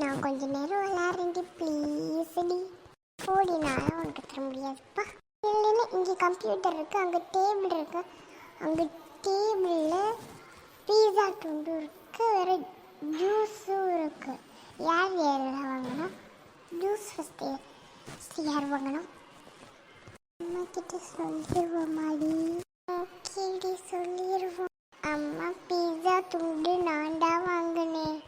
நான் கொஞ்ச நேரம் விளையாடுறேன்டி ப்ளீஸ்டி டி. உனக்கு தர முடியாதுப்பா. இல்லைன்னா இங்கே கம்ப்யூட்டர் இருக்கு அங்கே டேபிள் இருக்கு. அங்கே டேபிளில் பீஸா துண்டு இருக்குது வேறு ஜூஸும் இருக்கு. யார் யாரெல்லாம் வாங்கணும்? ஜூஸ் ஃபஸ்ட்டு ஃபஸ்ட்டு யார் வாங்கணும்? அம்மா கிட்ட சொல்லிடுவோமாடி ஓகேடி சொல்லிடுவோம் அம்மா பீஸா துண்டு நான் தான் வாங்கினேன்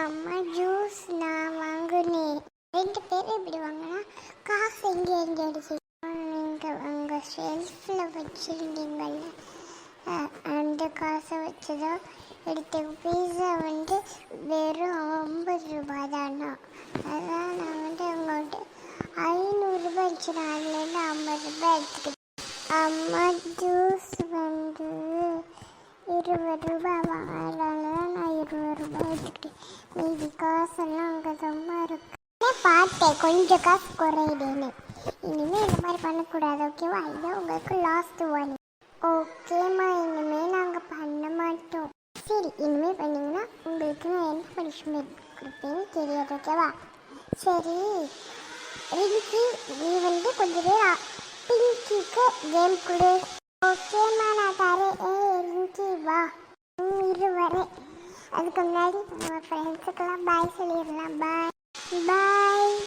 அம்மா ஜூஸ் நான் வாங்கினேன் ரெண்டு பேரும் இப்படி வாங்கினா காசு எங்கே எங்கே அடிச்சு நீங்கள் உங்கள் ஷெல்ஃபில் வச்சுருந்தீங்கல்ல அந்த காசை வச்சு தான் எடுத்த பீஸா வந்து வெறும் ஐம்பது ரூபாய் தானா அதான் நான் வந்து உங்கள்கிட்ட ஐநூறுரூபா இருந்துச்சு. நான் அதுலேருந்து ஐம்பது ரூபாய் எடுத்துக்கிட்டேன். அம்மா ஜூஸ் வந்து இருபது ரூபாய் அதனால நான் இருபது ரூபாய் எடுத்துக்கிட்டேன். மீதி காசெல்லாம் அங்கே சும்மா இருக்கும் பார்த்தேன். கொஞ்சம் காசு குறையுதுன்னு. இனிமேல் இந்த மாதிரி பண்ணக்கூடாது ஓகேவா இது உங்களுக்கு லாஸ்ட் ஒன் ஓகேம்மா இனிமேல் நாங்கள் பண்ண மாட்டோம். சரி இனிமேல் பண்ணிங்கன்னா உங்களுக்கு நான் என்ன பனிஷ்மெண்ட் கொடுப்பேன்னு தெரியாது ஓகேவா சரி ரிங்கி நீ வந்து கொஞ்சம் பேர் பிங்கிக்கு கேம் கொடு. ஓகேம்மா நான் தரேன். ஏ ரிங்கி வா. ம், இரு வரேன். அதுக்கு முன்னாடி நம்ம ஃப்ரெண்ட்ஸுக்கெல்லாம் பாய் சொல்லிடலாம். பாய் பாய் பாய்